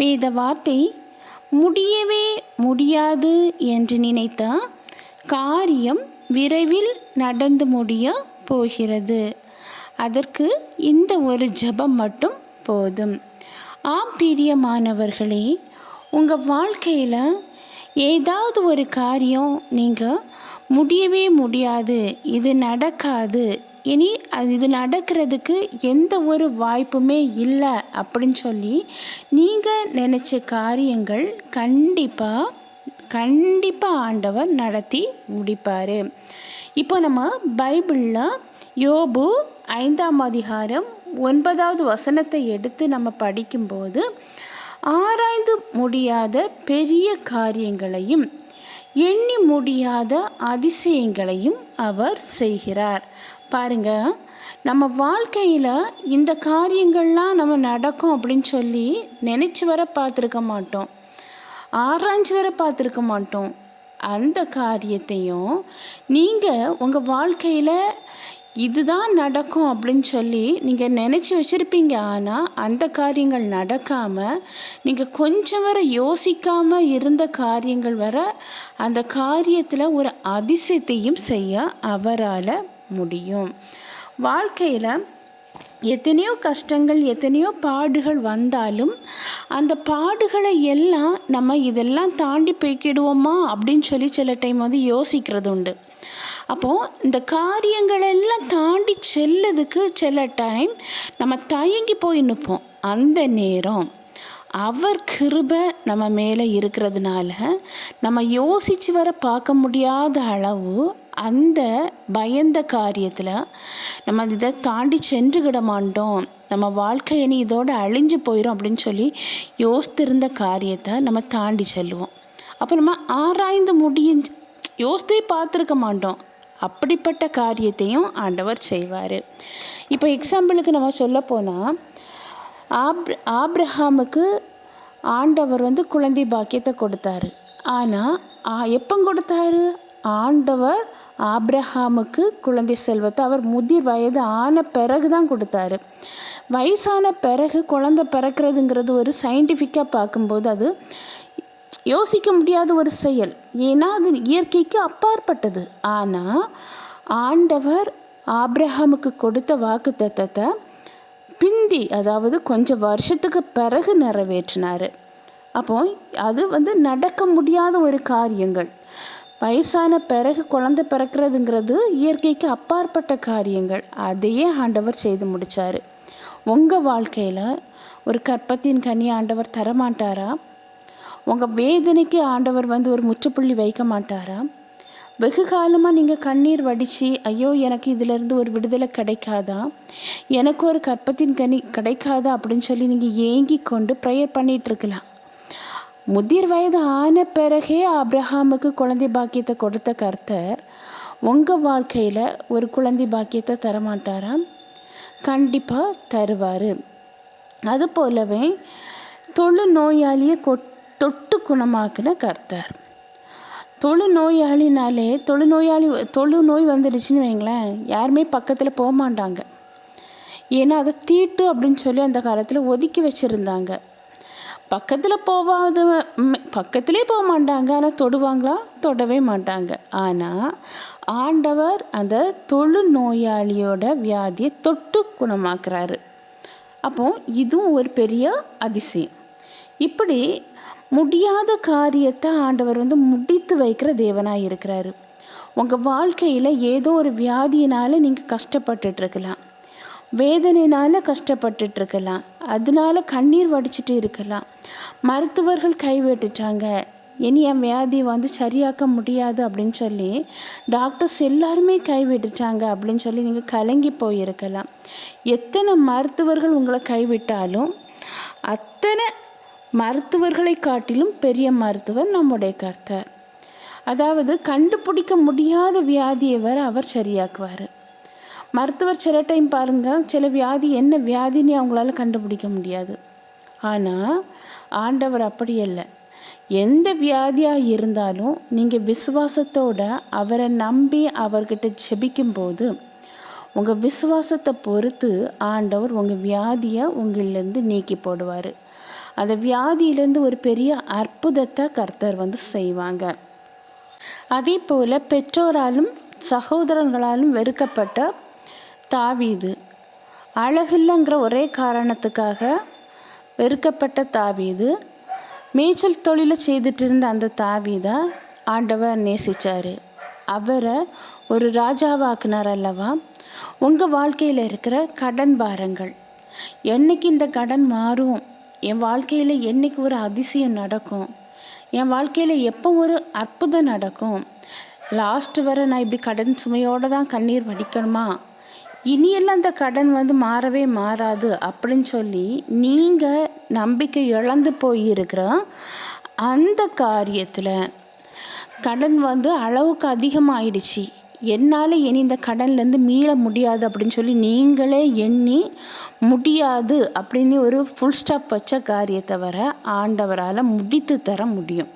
வேத வார்த்தை முடியவே முடியாது என்று நினைத்த காரியம் விரைவில் நடந்து முடிய போகிறது. அதற்கு இந்த ஒரு ஜெபம் மட்டும் போதும். ஆம் பிரியமானவர்களே உங்கள் வாழ்க்கையில் ஏதாவது ஒரு காரியம் நீங்கள் முடியவே முடியாது இது நடக்காது இனி அது இது நடக்கிறதுக்கு எந்த ஒரு வாய்ப்புமே இல்லை அப்படின்னு சொல்லி நீங்கள் நினச்ச காரியங்கள் கண்டிப்பாக கண்டிப்பாக ஆண்டவர் நடத்தி முடிப்பார். இப்போ நம்ம பைபிளில் யோபு ஐந்தாம் அதிகாரம் ஒன்பதாவது வசனத்தை எடுத்து நம்ம படிக்கும்போது ஆராய்ந்து முடியாத பெரிய காரியங்களையும் எண்ணி முடியாத அதிசயங்களையும் அவர் செய்கிறார். பாருங்க நம்ம வாழ்க்கையில் இந்த காரியங்கள்லாம் நம்ம நடக்கும் அப்படின்னு சொல்லி நினச்சி வர பார்த்துருக்க மாட்டோம். ஆராய்ஞ்சு வர பார்த்துருக்க மாட்டோம். அந்த காரியத்தையும் நீங்கள் உங்கள் வாழ்க்கையில் இதுதான் நடக்கும் அப்படின்னு சொல்லி நீங்கள் நினச்சி வச்சுருப்பீங்க. ஆனால் அந்த காரியங்கள் நடக்காமல் நீங்கள் கொஞ்சம் வர யோசிக்காமல் இருந்த காரியங்கள் வர அந்த காரியத்தில் ஒரு அதிசயத்தையும் செய்ய அவரால் முடியும். வாழ்க்கையில் எத்தனையோ கஷ்டங்கள் எத்தனையோ பாடுகள் வந்தாலும் அந்த பாடுகளை எல்லாம் நம்ம இதெல்லாம் தாண்டி போய்க்கிடுவோமா? அப்படின்னு சொல்லி சில டைம் வந்து யோசிக்கிறது உண்டு அப்போது இந்த காரியங்கள் எல்லாம் தாண்டி செல்லதுக்கு சில டைம் நம்ம தயங்கி போய் நிற்போம். அந்த நேரம் அவர் கிருபை நம்ம மேலே இருக்கிறதுனால நம்ம யோசித்து வர பார்க்க முடியாத அளவு அந்த பயந்த காரியத்தில் நம்ம இதை தாண்டி சென்றுக்கிட மாட்டோம். நம்ம வாழ்க்கை இனி அழிஞ்சு போயிடும் அப்படின்னு சொல்லி யோசித்திருந்த காரியத்தை நம்ம தாண்டி செல்லுவோம். அப்போ நம்ம ஆராய்ந்து முடியும் யோசித்தே பார்த்துருக்க மாட்டோம். அப்படிப்பட்ட காரியத்தையும் ஆண்டவர் செய்வார். இப்போ எக்ஸாம்பிளுக்கு நம்ம சொல்ல போனால் ஆப் ஆப்ரஹாமுக்கு ஆண்டவர் வந்து குழந்தை பாக்கியத்தை கொடுத்தாரு. ஆனால் எப்போ கொடுத்தாரு? ஆண்டவர் ஆப்ரஹாமுக்கு குழந்தை செல்வத்தை அவர் முதிர் வயது ஆன பிறகு தான் கொடுத்தாரு. வயசான பிறகு குழந்தை பிறக்கிறதுங்கிறது ஒரு சயின்டிஃபிக்காக பார்க்கும்போது அது யோசிக்க முடியாத ஒரு செயல். ஏன்னா அது இயற்கைக்கு அப்பாற்பட்டது. ஆனால் ஆண்டவர் ஆப்ரஹாமுக்கு கொடுத்த வாக்கு தத்தத்தை பிந்தி அதாவது கொஞ்சம் வருஷத்துக்கு பிறகு நிறைவேற்றினார். அப்போ அது வந்து நடக்க முடியாத ஒரு காரியங்கள். வயசான பிறகு குழந்தை பிறக்கிறதுங்கிறது இயற்கைக்கு அப்பாற்பட்ட காரியங்கள். அதையே ஆண்டவர் செய்து முடித்தார் உங்கள் வாழ்க்கையில் ஒரு கற்பத்தின் கனி ஆண்டவர் தரமாட்டாரா? உங்கள் வேதனைக்கு ஆண்டவர் வந்து ஒரு முற்றுப்புள்ளி வைக்க மாட்டாரா? வெகு காலமாக நீங்கள் கண்ணீர் வடித்து ஐயோ எனக்கு இதிலேருந்து ஒரு விடுதலை கிடைக்காதா? எனக்கு ஒரு கற்பத்தின் கனி கிடைக்காதா? அப்படின்னு சொல்லி நீங்கள் ஏங்கி கொண்டு ப்ரேயர் பண்ணிகிட்ருக்கலாம் முதிர் வயது ஆன பிறகே அப்ரஹாமுக்கு குழந்தை பாக்கியத்தை கொடுத்த கர்த்தர் உங்கள் வாழ்க்கையில் ஒரு குழந்தை பாக்கியத்தை தரமாட்டாராம்? கண்டிப்பாக தருவார். அது போலவே தொழு நோயாளியை கொட் தொட்டு குணமாக்குன கர்த்தர். தொழு நோயாளினாலே தொழு நோயாளி தொழு நோய் வந்துடுச்சுன்னு வைங்களேன் யாருமே பக்கத்தில் போக மாட்டாங்க ஏன்னா அதை தீட்டு அப்படின்னு சொல்லி அந்த காலத்தில் ஒதுக்கி வச்சுருந்தாங்க. பக்கத்தில் போவாது பக்கத்திலே போக மாட்டாங்க. ஆனால் தொடுவாங்களா? தொடவே மாட்டாங்க. ஆனால் ஆண்டவர் அந்த தொழு நோயாளியோட வியாதியை தொட்டு குணமாக்குறாரு. அப்போ இதுவும் ஒரு பெரிய அதிசயம். இப்படி முடியாத காரியத்தை ஆண்டவர் வந்து முடித்து வைக்கிற தேவனாக இருக்கிறாரு. உங்கள் வாழ்க்கையில் ஏதோ ஒரு வியாதியினால் நீங்கள் கஷ்டப்பட்டுட்ருக்கலாம் வேதனையினால் கஷ்டப்பட்டுட்ருக்கலாம். அதனால கண்ணீர் வடிச்சிட்டு இருக்கலாம். மருத்துவர்கள் கைவிட்டுட்டாங்க இனி என் வியாதி வந்து சரியாக்க முடியாது அப்படின்னு சொல்லி டாக்டர்ஸ் எல்லாருமே கைவிட்டுட்டாங்க அப்படின்னு சொல்லி நீங்கள் கலங்கி போயிருக்கலாம். எத்தனை மருத்துவர்கள் உங்களை கைவிட்டாலும் அத்தனை மருத்துவர்களை காட்டிலும் பெரிய மருத்துவர் நம்முடைய கர்த்தர். அதாவது கண்டுபிடிக்க முடியாத வியாதியை வர அவர் சரியாக்குவார். மருத்துவர் சில டைம் பாருங்கள் சில வியாதி என்ன வியாதின்னு அவங்களால கண்டுபிடிக்க முடியாது. ஆனால் ஆண்டவர் அப்படி இல்லை எந்த வியாதியாக இருந்தாலும் நீங்கள் விசுவாசத்தோட அவரை நம்பி அவர்கிட்ட ஜெபிக்கும்போது உங்கள் விசுவாசத்தை பொறுத்து ஆண்டவர் உங்கள் வியாதியை உங்களிலேருந்து நீக்கி போடுவார். அந்த வியாதியிலேருந்து ஒரு பெரிய அற்புதத்தை கர்த்தர் வந்து செய்வாங்க. அதே போல் பெற்றோராலும் சகோதரர்களாலும் வெறுக்கப்பட்ட தாவீது. அழகில்லைங்கிற ஒரே காரணத்துக்காக வெறுக்கப்பட்ட தாவீது. மேய்ச்சல் தொழிலை செய்துட்டு இருந்த அந்த தாவீதை ஆண்டவர் நேசித்தார் அவரை ஒரு ராஜாவாக்குனார் அல்லவா? உங்கள் வாழ்க்கையில் இருக்கிற கடன் பாரங்கள். என்னைக்கு இந்த கடன் மாறும்? என் வாழ்க்கையில் என்றைக்கு ஒரு அதிசயம் நடக்கும்? என் வாழ்க்கையில் எப்போ ஒரு அற்புதம் நடக்கும்? லாஸ்ட்டு வரை நான் இப்படி கடன் சுமையோடு தான் கண்ணீர் வடிக்கணுமா? இனியெல்லாம் அந்த கடன் வந்து மாறவே மாறாது அப்படின்னு சொல்லி நீங்கள் நம்பிக்கை இழந்து போயிருக்கிற அந்த காரியத்தில் கடன் வந்து அளவுக்கு அதிகமாகிடுச்சு என்னால் இனி இந்த கடன்லேருந்து மீள முடியாது அப்படின்னு சொல்லி நீங்களே எண்ணி முடியாது அப்படின்னு ஒரு ஃபுல் ஸ்டாப் வச்ச காரியத்தை வர ஆண்டவரால் முடித்து தர முடியும்.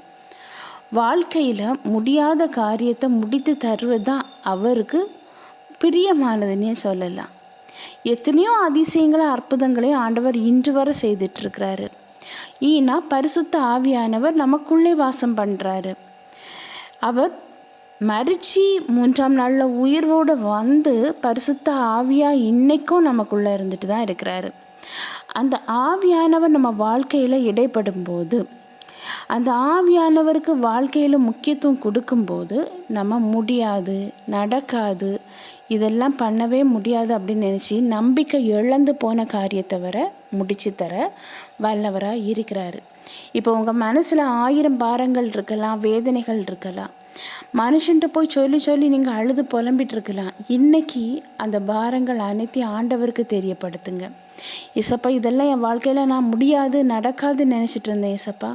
வாழ்க்கையில் முடியாத காரியத்தை முடித்து தருவது தான் அவருக்கு பிரியமானதுன்னே சொல்லலாம். எத்தனையோ அதிசயங்களும் அற்புதங்களையும் ஆண்டவர் இன்று வரை செய்துட்ருக்கிறாரு ஈனா பரிசுத்த ஆவியானவர் நமக்குள்ளே வாசம் பண்ணுறாரு அவர் மறிச்சு மூன்றாம் நாளில் உயிரோடு வந்து பரிசுத்த ஆவியாக இன்றைக்கும் நமக்குள்ளே இருந்துட்டு தான் இருக்கிறாரு. அந்த ஆவியானவர் நம்ம வாழ்க்கையில் இடைப்படும் போது அந்த ஆவியானவருக்கு வாழ்க்கையில் முக்கியத்துவம் கொடுக்கும்போது நம்ம முடியாது நடக்காது. இதெல்லாம் பண்ணவே முடியாது அப்படின்னு நினச்சி நம்பிக்கை இழந்து போன காரியத்தை வர முடிச்சு தர வல்லவராக இருக்கிறாரு. இப்போ உங்கள் மனசில் ஆயிரம் பாரங்கள் இருக்கலாம் வேதனைகள் இருக்கலாம். மனுஷன்ட்ட போய் சொல்லி சொல்லி நீங்கள் அழுது புலம்பிட்டு இருக்கலாம் இன்னைக்கு அந்த பாரங்கள் அனைத்தையும் ஆண்டவருக்கு தெரியப்படுத்துங்க. இசப்பா இதெல்லாம் என் வாழ்க்கையில் நான் முடியாது நடக்காதுன்னு நினச்சிட்டு இருந்தேன் இசப்பா.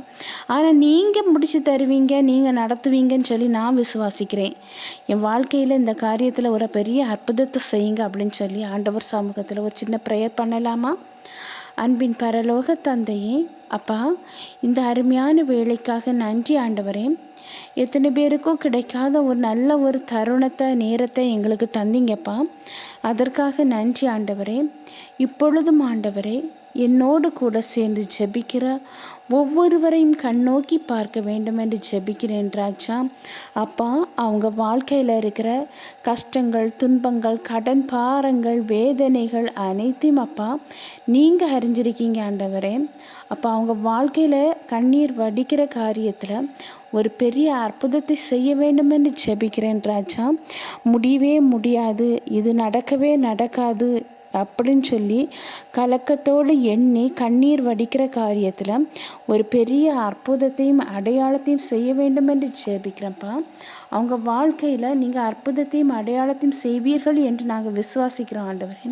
ஆனால் நீங்கள் முடிச்சு தருவீங்க நீங்கள் நடத்துவீங்கன்னு சொல்லி நான் விசுவாசிக்கிறேன். என் வாழ்க்கையில் இந்த காரியத்தில் ஒரு பெரிய அற்புதத்தை செய்யுங்க அப்படின்னு சொல்லி ஆண்டவர் சமூகத்தில் ஒரு சின்ன ப்ரேயர் பண்ணலாமா? அன்பின் பரலோக தந்தையே அப்பா இந்த அருமையான வேலைக்காக நன்றி ஆண்டவரே. எத்தனை பேருக்கும் கிடைக்காத ஒரு நல்ல ஒரு தருணத்தை நேரத்தை எங்களுக்கு தந்தீங்கப்பா. அதற்காக நன்றி ஆண்டவரே. இப்பொழுதும் ஆண்டவரே என்னோடு கூட சேர்ந்து ஜெபிக்கிற ஒவ்வொருவரையும் கண்ணோக்கி பார்க்க வேண்டும் என்று ஜெபிக்கிறேன் ராஜா. அப்பா அவங்க வாழ்க்கையில் இருக்கிற கஷ்டங்கள் துன்பங்கள் கடன் பாரங்கள் வேதனைகள் அனைத்தையும் அப்பா நீங்கள் அறிஞ்சிருக்கீங்க ஆண்டவரே. அப்போ அவங்க வாழ்க்கையில் கண்ணீர் வடிக்கிற காரியத்தில் ஒரு பெரிய அற்புதத்தை செய்ய வேண்டும் என்று ஜெபிக்கிறேன் ராஜா. முடியவே முடியாது. இது நடக்கவே நடக்காது. அப்படின்னு சொல்லி கலக்கத்தோடு எண்ணி கண்ணீர் வடிக்கிற காரியத்தில் ஒரு பெரிய அற்புதத்தையும் அடையாளத்தையும் செய்ய வேண்டும் என்று ஜெபிக்கிறப்பா. அவங்க வாழ்க்கையில் நீங்கள் அற்புதத்தையும் அடையாளத்தையும் செய்வீர்கள் என்று நாங்கள் விசுவாசிக்கிறோம் ஆண்டவரே.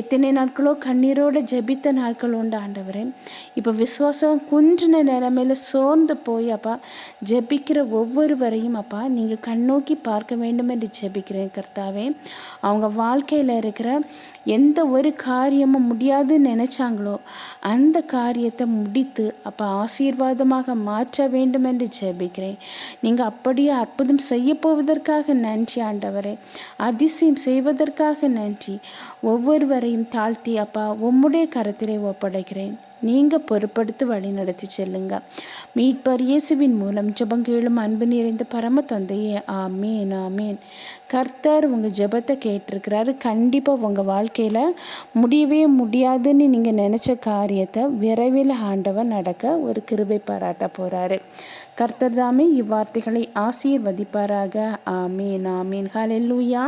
எத்தனை நாட்களோ கண்ணீரோடு ஜெபித்த நாட்கள் உண்டு ஆண்டவரே. இப்போ விசுவாசம் குன்றின நிலைமையில் சோர்ந்து போய் அப்பா ஜெபிக்கிற ஒவ்வொருவரையும் அப்பா நீங்கள் கண்ணோக்கி பார்க்க வேண்டும் என்று ஜெபிக்கிறேன் கர்த்தாவே. அவங்க வாழ்க்கையில் இருக்கிற எந்த ஒரு காரியமும் முடியாதுன்னு நினச்சாங்களோ அந்த காரியத்தை முடித்து அப்போ ஆசீர்வாதமாக மாற்ற வேண்டும் என்று ஜெபிக்கிறேன். நீங்கள் அப்படியே அற்புதம் செய்ய போவதற்காக நன்றி ஆண்டவரே. அதிசயம் செய்வதற்காக நன்றி. ஒவ்வொருவரையும் தாழ்த்தி அப்பா உம்முடைய கரத்திலே ஒப்படைக்கிறேன். நீங்கள் பொறுப்படுத்தி வழி நடத்தி செல்லுங்க. மீட்பர் இயேசுவின் மூலம் ஜபங்கேளும் அன்பு நிறைந்த பரம தந்தையே ஆமேன் ஆமேன். கர்த்தர் உங்கள் ஜபத்தை கேட்டிருக்கிறாரு. கண்டிப்பாக உங்கள் வாழ்க்கையில் முடியவே முடியாதுன்னு நீங்கள் நினச்ச காரியத்தை விரைவில் ஆண்டவர் நடக்க ஒரு கிருபை பாராட்ட போகிறாரு கர்த்தர் தாமே இவ்வார்த்தைகளை ஆசீர்வதிப்பாராக. ஆமீன் ஆமீன். ஹலெல்லூயா